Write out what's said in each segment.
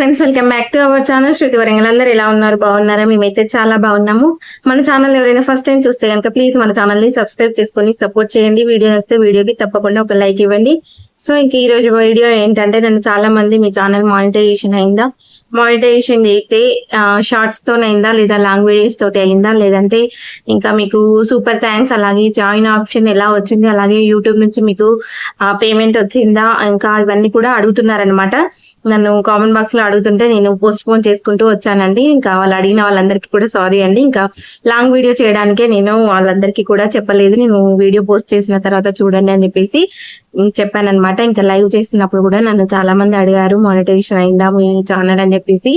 Friends welcome back to our channel Shruti Warangal అందరూ ఎలా ఉన్నారు? బాగున్నారా? మేమైతే చాలా బాగున్నాము. మన ఛానల్ ఎవరైనా ఫస్ట్ టైం చూస్తే కనుక ప్లీజ్ మన ఛానల్ని సబ్స్క్రైబ్ చేసుకొని సపోర్ట్ చేయండి. వీడియో వస్తే వీడియోకి తప్పకుండా ఒక లైక్ ఇవ్వండి. సో ఇంక ఈ రోజు వీడియో ఏంటంటే నన్ను చాలా మంది మీ ఛానల్ మానిటైజేషన్ అయిందా? మానిటైజేషన్ అయితే షార్ట్స్ తోనైందా అయిందా? లేదా లాంగ్ వీడియోస్ తోటి అయిందా? లేదంటే ఇంకా మీకు సూపర్ థ్యాంక్స్ అలాగే జాయిన్ ఆప్షన్ ఎలా వచ్చింది? అలాగే యూట్యూబ్ నుంచి మీకు పేమెంట్ వచ్చిందా? ఇంకా ఇవన్నీ కూడా అడుగుతున్నారనమాట నన్ను కామెంట్ బాక్స్లో అడుగుతుంటే నేను పోస్ట్ పోన్ చేసుకుంటూ వచ్చానండి. ఇంకా వాళ్ళు అడిగిన వాళ్ళందరికీ కూడా సారీ అండి. ఇంకా లాంగ్ వీడియో చేయడానికే నేను వాళ్ళందరికీ కూడా చెప్పలేదు. నేను వీడియో పోస్ట్ చేసిన తర్వాత చూడండి అని చెప్పేసి చెప్పానమాట ఇంకా లైవ్ చేస్తున్నప్పుడు కూడా నన్ను చాలా మంది అడిగారు మానిటైజేషన్ అయిందా మీ ఛానల్? అని చెప్పేసి.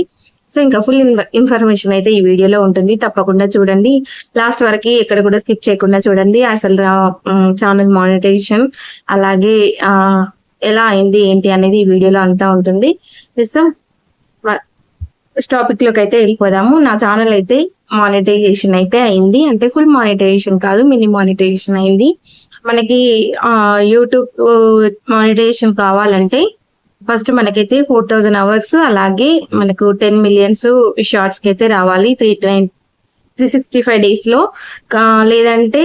సో ఇంకా ఫుల్ ఇన్ఫర్మేషన్ అయితే ఈ వీడియోలో ఉంటుంది. తప్పకుండా చూడండి. లాస్ట్ వరకు ఎక్కడ కూడా స్కిప్ చేయకుండా చూడండి. అసలు ఛానల్ మానిటైజేషన్ అలాగే ఎలా అయింది ఏంటి అనేది ఈ వీడియోలో అంతా ఉంటుంది. సో టాపిక్లోకి అయితే వెళ్ళిపోదాము. నా ఛానల్ అయితే మానిటైజేషన్ అయితే అయింది. అంటే ఫుల్ మానిటైజేషన్ కాదు మినీ మానిటైజేషన్ అయింది. మనకి యూట్యూబ్ మానిటైజేషన్ కావాలంటే ఫస్ట్ మనకైతే ఫోర్ థౌజండ్ అవర్స్ అలాగే మనకు టెన్ మిలియన్స్ షార్ట్స్కి అయితే రావాలి. Three nine three sixty five డేస్లో లేదంటే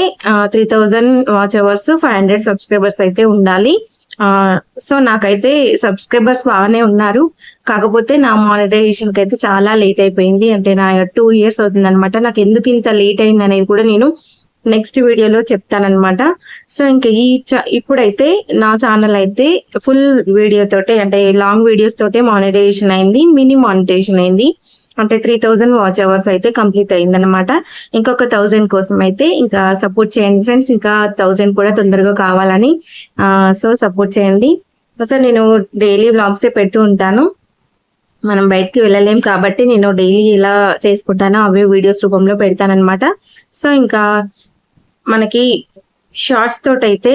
three thousand watch hours five hundred subscribers అయితే ఉండాలి. సో నాకైతే సబ్స్క్రైబర్స్ బాగానే ఉన్నారు. కాకపోతే నా మానిటైజేషన్కి అయితే చాలా లేట్ అయిపోయింది. అంటే నా టూ ఇయర్స్ అవుతుంది అనమాట నాకు ఎందుకు ఇంత లేట్ అయింది అనేది కూడా నేను నెక్స్ట్ వీడియోలో చెప్తానమాట సో ఇంకా ఈ ఇప్పుడైతే నా ఛానల్ అయితే ఫుల్ వీడియో తోటే అంటే లాంగ్ వీడియోస్ తోటే మానిటైజేషన్ అయింది మినీ మానిటైజేషన్ అయింది. అంటే త్రీ థౌజండ్ వాచ్ అవర్స్ అయితే కంప్లీట్ అయిందనమాట ఇంకొక థౌజండ్ కోసం అయితే ఇంకా సపోర్ట్ చేయండి ఫ్రెండ్స్ ఇంకా థౌజండ్ కూడా తొందరగా కావాలని సో సపోర్ట్ చేయండి. సార్ నేను డైలీ బ్లాగ్స్ పెడుతూ ఉంటాను. మనం బయటికి వెళ్ళలేం కాబట్టి నేను డైలీ ఇలా చేసుకుంటాను అవే వీడియోస్ రూపంలో పెడతానమాట సో ఇంకా మనకి షార్ట్స్ తోటైతే అయితే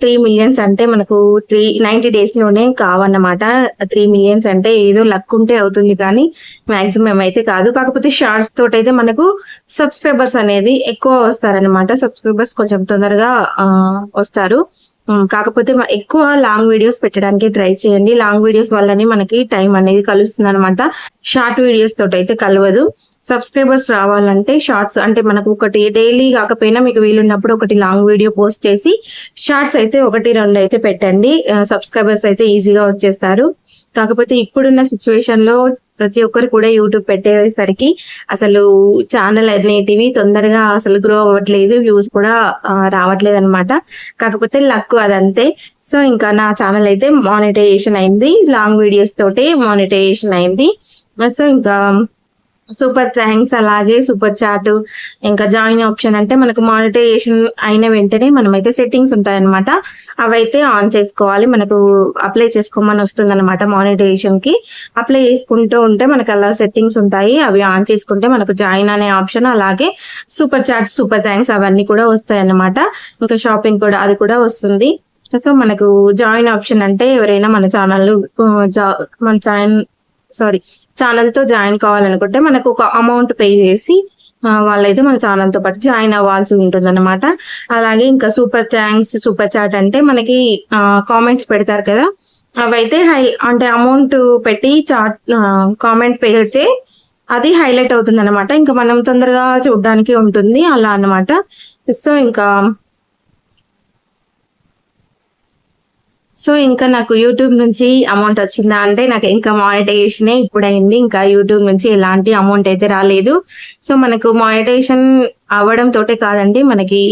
త్రీ మిలియన్స్ అంటే మనకు త్రీ నైన్టీ డేస్లోనే కావన్నమాట. త్రీ మిలియన్స్ అంటే ఏదో లక్ ఉంటే అవుతుంది కానీ మాక్సిమం అయితే కాదు. కాకపోతే షార్ట్స్ తోటైతే అయితే మనకు సబ్స్క్రైబర్స్ అనేది ఎక్కువ వస్తారనమాట సబ్స్క్రైబర్స్ కొంచెం తొందరగా వస్తారు. కాకపోతే ఎక్కువ లాంగ్ వీడియోస్ పెట్టడానికి ట్రై చేయండి. లాంగ్ వీడియోస్ వల్లనే మనకి టైం అనేది కలుస్తుంది అనమాట షార్ట్ వీడియోస్ తోటి అయితే కలవదు. సబ్స్క్రైబర్స్ రావాలంటే షార్ట్స్ అంటే మనకు ఒకటి డైలీ కాకపోయినా మీకు వీలున్నప్పుడు ఒకటి లాంగ్ వీడియో పోస్ట్ చేసి షార్ట్స్ అయితే ఒకటి రెండు అయితే పెట్టండి. సబ్స్క్రైబర్స్ అయితే ఈజీగా వచ్చేస్తారు. కాకపోతే ఇప్పుడున్న సిచ్యువేషన్లో ప్రతి ఒక్కరు కూడా యూట్యూబ్ పెట్టేసరికి అసలు ఛానల్ అనేటివి తొందరగా అసలు గ్రో అవ్వట్లేదు వ్యూస్ కూడా రావట్లేదు అనమాట కాకపోతే లక్ అదంతే. సో ఇంకా నా ఛానల్ అయితే మానిటైజేషన్ అయింది. లాంగ్ వీడియోస్ తోటి మానిటైజేషన్ అయింది. సో ఇంకా సూపర్ థ్యాంక్స్ అలాగే సూపర్ చాట్ ఇంకా జాయిన్ ఆప్షన్ అంటే మనకు మానిటైజేషన్ అయిన వెంటనే మనమైతే సెట్టింగ్స్ ఉంటాయన్నమాట. అవైతే ఆన్ చేసుకోవాలి. మనకు అప్లై చేసుకోమని వస్తుంది అనమాట మానిటైజేషన్కి. అప్లై చేసుకుంటూ ఉంటే మనకు అలా సెట్టింగ్స్ ఉంటాయి. అవి ఆన్ చేసుకుంటే మనకు జాయిన్ అనే ఆప్షన్ అలాగే సూపర్ చాట్ సూపర్ థ్యాంక్స్ అవన్నీ కూడా వస్తాయి అన్నమాట ఇంకా షాపింగ్ కూడా అది కూడా వస్తుంది. సో మనకు జాయిన్ ఆప్షన్ అంటే ఎవరైనా మన ఛానల్ uh, మన ఛానల్ సారీ ఛానల్తో జాయిన్ కావాలనుకుంటే మనకు ఒక అమౌంట్ పే చేసి వాళ్ళైతే మన ఛానల్తో పాటు జాయిన్ అవ్వాల్సి ఉంటుంది అనమాట అలాగే ఇంకా సూపర్ థ్యాంక్స్ సూపర్ చాట్ అంటే మనకి కామెంట్స్ పెడతారు కదా. అవైతే హై అంటే అమౌంట్ పెట్టి చాట్ కామెంట్ పెడితే అది హైలైట్ అవుతుంది అనమాట ఇంకా మనం తొందరగా చూడడానికి ఉంటుంది అలా అనమాట సో ఇంకా సో ఇంకా నాకు యూట్యూబ్ నుంచి అమౌంట్ వచ్చిందా అంటే నాకు ఇంకా మానిటైజేషనే ఇప్పుడైంది. ఇంకా యూట్యూబ్ నుంచి ఎలాంటి అమౌంట్ అయితే రాలేదు. సో మనకు మానిటైజేషన్ అవ్వడం తోటే కాదండి. మనకి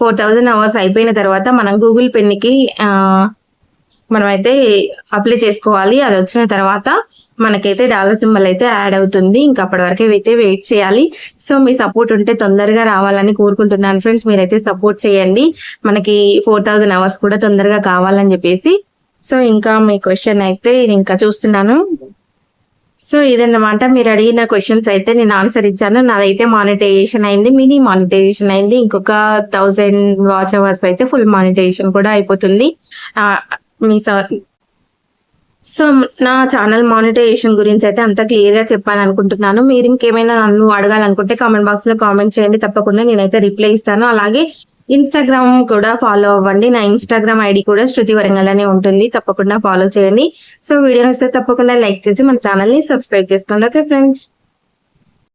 ఫోర్ థౌజండ్ అవర్స్ అయిపోయిన తర్వాత మనం గూగుల్ పెన్కి మనమైతే అప్లై చేసుకోవాలి. అది వచ్చిన తర్వాత మనకైతే డాలర్ సింబల్ అయితే యాడ్ అవుతుంది. ఇంకా అప్పటి వరకు అయితే వెయిట్ చేయాలి. సో మీ సపోర్ట్ ఉంటే తొందరగా రావాలని కోరుకుంటున్నాను ఫ్రెండ్స్. మీరైతే సపోర్ట్ చేయండి. మనకి ఫోర్ థౌజండ్ అవర్స్ కూడా తొందరగా కావాలని చెప్పేసి. సో ఇంకా మీ క్వశ్చన్ అయితే ఇంకా చూస్తున్నాను. సో ఇదన్నమాట. మీరు అడిగిన క్వశ్చన్స్ అయితే నేను ఆన్సర్ ఇచ్చాను. నాదైతే మానిటైజేషన్ అయింది. మినీ మానిటైజేషన్ అయింది. ఇంకొక థౌజండ్ వాచ్ అవర్స్ అయితే ఫుల్ మానిటైజేషన్ కూడా అయిపోతుంది. మీ సో నా ఛానల్ మానిటైజేషన్ గురించి అయితే అంత క్లియర్గా చెప్పాలనుకుంటున్నాను. అనుకుంటున్నాను మీరు ఇంకేమైనా నన్ను అడగాలనుకుంటే కామెంట్ బాక్స్లో కామెంట్ చేయండి. తప్పకుండా నేనైతే రిప్లై ఇస్తాను. అలాగే ఇన్స్టాగ్రామ్ కూడా ఫాలో అవ్వండి. నా ఇన్స్టాగ్రామ్ ఐడి కూడా శృతి వరంగల్ అనే ఉంటుంది. తప్పకుండా ఫాలో చేయండి. సో వీడియో వస్తే తప్పకుండా లైక్ చేసి మన ఛానల్ని సబ్స్క్రైబ్ చేసుకోండి. Okay friends